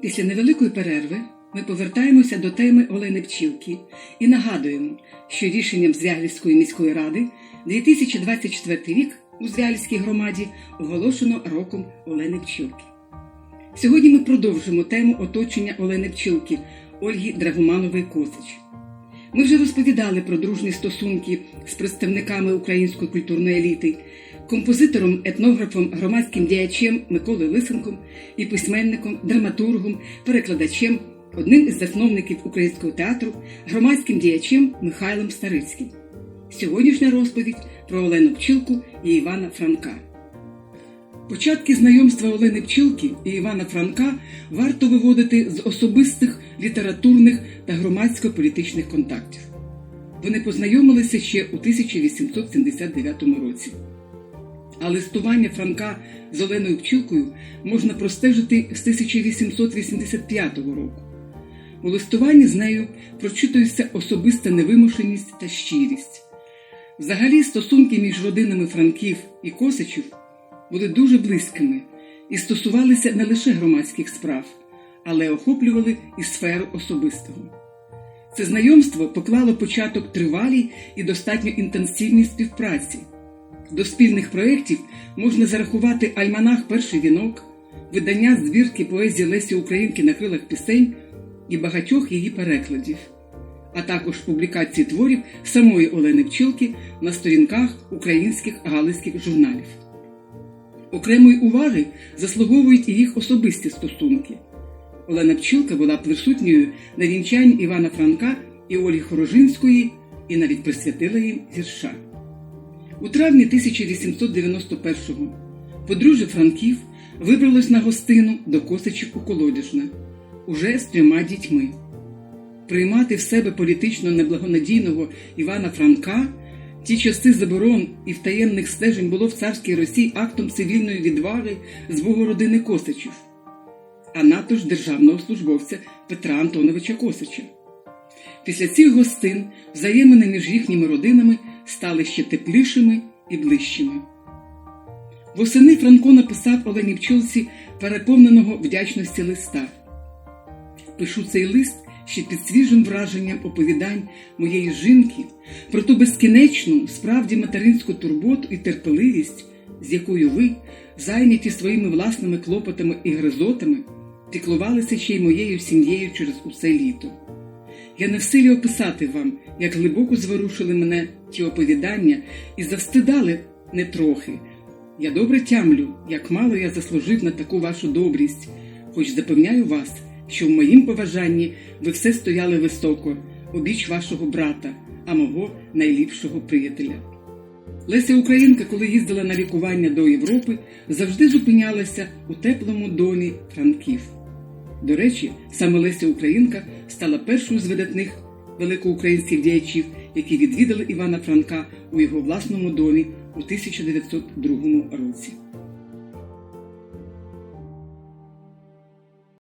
Після невеликої перерви ми повертаємося до теми Олени Пчілки і нагадуємо, що рішенням Звяльської міської ради 2024 рік у Звяльській громаді оголошено роком Олени Пчілки. Сьогодні ми продовжимо тему оточення Олени Пчілки Ольги Драгоманової Косич. Ми вже розповідали про дружні стосунки з представниками української культурної еліти, композитором, етнографом, громадським діячем Миколою Лисенком і письменником, драматургом, перекладачем, одним із засновників українського театру, громадським діячем Михайлом Старицьким. Сьогоднішня розповідь про Олену Пчілку і Івана Франка. Початки знайомства Олени Пчілки і Івана Франка варто виводити з особистих літературних та громадсько-політичних контактів. Вони познайомилися ще у 1879 році. А листування Франка з Оленою Пчілкою можна простежити з 1885 року. У листуванні з нею прочитується особиста невимушеність та щирість. Взагалі, стосунки між родинами Франків і Косичів були дуже близькими і стосувалися не лише громадських справ, але охоплювали і сферу особистого. Це знайомство поклало початок тривалій і достатньо інтенсивній співпраці. До спільних проєктів можна зарахувати альманах Перший вінок, видання збірки поезії Лесі Українки на крилах пісень і багатьох її перекладів, а також публікації творів самої Олени Пчілки на сторінках українських галицьких журналів. Окремої уваги заслуговують і їх особисті стосунки. Олена Пчілка була присутньою на вінчанні Івана Франка і Ольги Хорожинської і навіть присвятила їм вірша. У травні 1891-го подружжя Франків вибралось на гостину до Косичів у Колодяжне, уже з трьома дітьми. Приймати в себе політично неблагонадійного Івана Франка ті часи заборон і втаємних стежень було в царській Росії актом цивільної відваги з богу родини Косичів, а надто ж державного службовця Петра Антоновича Косича. Після цих гостин взаємини між їхніми родинами стали ще теплішими і ближчими. Восени Франко написав Олені Пчолці переповненого вдячності листа. Пишу цей лист ще під свіжим враженням оповідань моєї жінки про ту безкінечну, справді материнську турботу і терпеливість, з якою ви, зайняті своїми власними клопотами і гризотами, піклувалися ще й моєю сім'єю через усе літо. Я не в силі описати вам, як глибоко зворушили мене ті оповідання і завстидали не трохи. Я добре тямлю, як мало я заслужив на таку вашу добрість, хоч запевняю вас, що в моїм поважанні ви все стояли високо, обіч вашого брата, а мого найліпшого приятеля. Леся Українка, коли їздила на лікування до Європи, завжди зупинялася у теплому домі Франків. До речі, саме Леся Українка стала першою з видатних великоукраїнських діячів, які відвідали Івана Франка у його власному домі у 1902 році.